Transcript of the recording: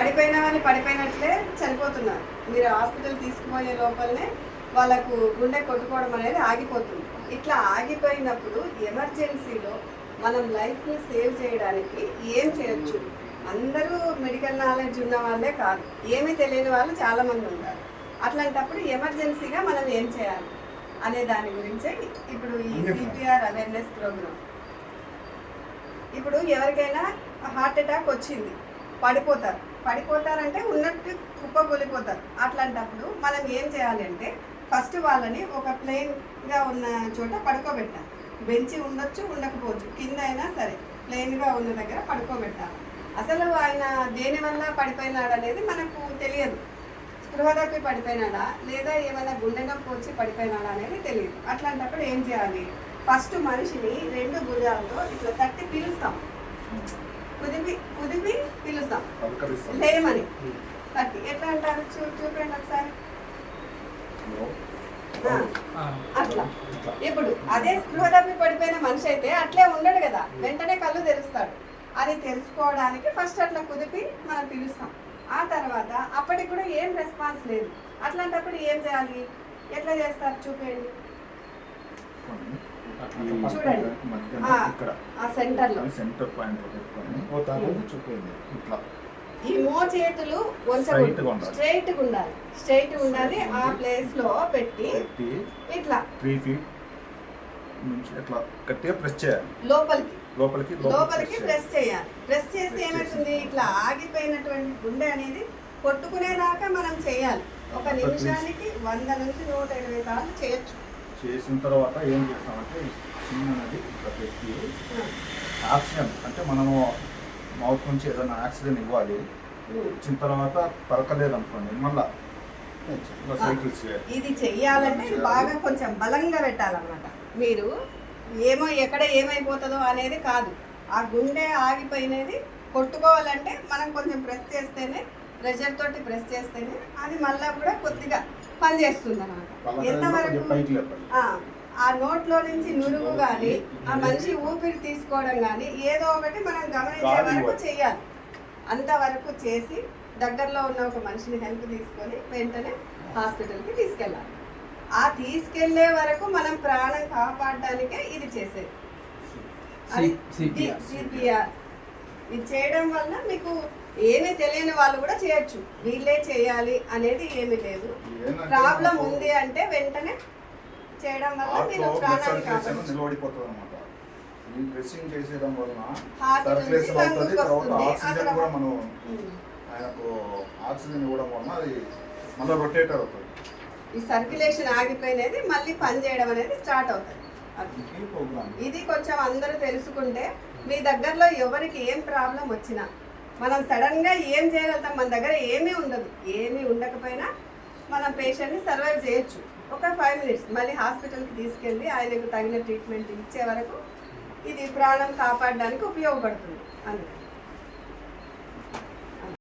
పడిపోయిన వాళ్ళు పడిపోయినట్లే చనిపోతున్నారు. మీరు హాస్పిటల్ తీసుకుపోయే లోపలనే వాళ్ళకు గుండె కొట్టుకోవడం అనేది ఆగిపోతుంది. ఇట్లా ఆగిపోయినప్పుడు ఎమర్జెన్సీలో మనం లైఫ్ని సేవ్ చేయడానికి ఏం చేయొచ్చు? అందరూ మెడికల్ నాలెడ్జ్ ఉన్న వాళ్ళే కాదు. ఏమీ తెలియని వాళ్ళు చాలామంది ఉంటారు. అట్లాంటప్పుడు ఎమర్జెన్సీగా మనం ఏం చేయాలి? అనే దాని గురించే ఇప్పుడు ఈ సిపిఆర్ అవేర్నెస్ ప్రోగ్రామ్. ఇప్పుడు ఎవరికైనా హార్ట్ అటాక్ వచ్చింది. పడిపోతారు. పడిపోతారంటే ఉన్నట్టు కుప్పకూలిపోతారు అట్లాంటప్పుడు మనం ఏం చేయాలి అంటే ఫస్ట్ వాళ్ళని ఒక ప్లెయిన్గా ఉన్న చోట పడుకోబెట్టాలి. బెంచి ఉండొచ్చు ఉండకపోవచ్చు. కింద అయినా సరే ప్లెయిన్గా ఉన్న దగ్గర పడుకోబెట్టాలి. అసలు ఆయన దేనివల్ల పడిపోయినాడు అనేది మనకు తెలియదు. స్పృహ తప్పి పడిపోయినాడా? లేదా ఏమైనా గుండె నొప్పి వచ్చి పడిపోయినాడా అనేది తెలియదు. అట్లాంటప్పుడు ఏం చేయాలి? ఫస్ట్ మనిషిని రెండు భుజాలతో ఇట్లా తట్టి పిలుస్తాం. కుదిపి కుదిపి పిలుస్తాం. లేమని. తట్టి ఎట్లా అంటారు? చూ చూపండి ఒకసారి. ఆ, అట్లా. ఇప్పుడు అదే స్పృహ తప్పి పడిపోయిన మనిషి అయితే అట్లే ఉండడు కదా. వెంటనే కళ్ళు తెరుస్తాడు. అది తెలుసుకోవడానికి ఫస్ట్ అట్లా కుదిపి మనం పిలుస్తాం. ఆ తర్వాత అప్పటికి కూడా ఏం రెస్పాన్స్ లేదు. అట్లాంటప్పుడు ఏం చేయాలి? ఎట్లా చేస్తారు? చూపేయండి. చూడండి. ఆ, ఆ సెంటర్లో. సెంటర్ పాయింట్ పెట్టుకొని చూపింది ఇట్లా. ఈ మో చేతులు ఉండాలి. స్ట్రైట్గా ఉండాలి. స్ట్రైట్ ఉండాలి. ఆ ప్లేస్లో పెట్టి ఇట్లా. త్రీ ఫీట్ నుంచి ఇట్లా గట్టిగా ప్రెస్ చేయాలి. లోపలికి. లోపలికి లోపలికి ప్రెస్ చేయాలి. ప్రెస్ చేస్తే ఏమవుతుంది. ఇట్లా ఆగిపోయినటువంటి గుండె అనేది కొట్టుకునేదాకా మనం చేయాలి. ఒక ఒక నిమిషానికి వంద నుంచి నూట ఇరవై సార్లు చేయొచ్చు. చేసిన తర్వాత ఏం చేస్తామంటే చిన్న అనేది ఇట్లా పెట్టి ఆక్సిజన్ అంటే మనము మౌత్ నుంచి ఏదైనా ఆక్సిజన్ ఇవ్వాలి. ఇచ్చిన తర్వాత పలకలేదు అనుకోండి మళ్ళా సైకిల్స్ ఇది చెయ్యాలంటే బాగా కొంచెం బలంగా పెట్టాలన్నమాట. మీరు ఏమో ఎక్కడ ఏమైపోతుందో అనేది కాదు. ఆ గుండె ఆగిపోయినది కొట్టుకోవాలంటే మనం కొంచెం ప్రెస్ చేస్తేనే ప్రెషర్ తోటి ప్రెస్ చేస్తేనే అది మళ్ళా కూడా కొద్దిగా పనిచేస్తుంది అనమాట ఎంతవరకు ఆ, నోట్లో నుంచి నురుగు కానీ ఆ మనిషి ఊపిరి తీసుకోవడం కానీ ఏదో ఒకటి మనం గమనించే వరకు. చెయ్యాలి. అంతవరకు చేసి దగ్గరలో ఉన్న ఒక మనిషిని హెల్ప్ తీసుకొని వెంటనే హాస్పిటల్కి తీసుకెళ్ళాలి. ఆ తీసుకెళ్ళే వరకు మనం ప్రాణం కాపాడడానికే ఇది చేసేది. అది. సిపిఆర్. ఇది చేయడం వల్ల మీకు ఏమీ తెలియని వాళ్ళు కూడా చేయొచ్చు. వీళ్ళే చేయాలి అనేది ఏమీ లేదు. ప్రాబ్లం ఉంది అంటే వెంటనే చేయడం వల్ల మీరు లో బ్లడ్ ప్రాణాన్ని సర్క్యులేషన్ కాపాడచ్చు నిలబడిపోతుంది అనమాట ఈ డ్రెస్సింగ్ చేసేయడం వలన హార్ట్ సర్క్యులేషన్ నుంచి అవుతుంది లంగ్కి తర్వాత వస్తుంది. ఆక్సిజన్ ఆ కూడా తర్వాత- మనం ఉమ్. ఆయనకు ఆక్సిజన్ ఇవ్వడం వలన అది మళ్ళీ రొటేట్ అవుతుంది. ఈ సర్క్యులేషన్ ఆగిపోయినది మళ్ళీ పని చేయడం అనేది స్టార్ట్ అవుతుంది. ఇది కొంచెం అందరూ తెలుసుకుంటే మీ దగ్గరలో ఎవరికి ఏం ప్రాబ్లం వచ్చినా మనం సడన్గా ఏం చేయగలుగుతాం? మన దగ్గర ఏమీ ఉండదు. ఏమీ ఉండకపోయినా మనం పేషెంట్ని సర్వైవ్ చేయొచ్చు. ఒక ఫైవ్ మినిట్స్ మళ్ళీ హాస్పిటల్కి తీసుకెళ్ళి ఆయనకు తగిన ట్రీట్మెంట్ ఇచ్చే వరకు ఇది ప్రాణం కాపాడడానికి ఉపయోగపడుతుంది. అందుకని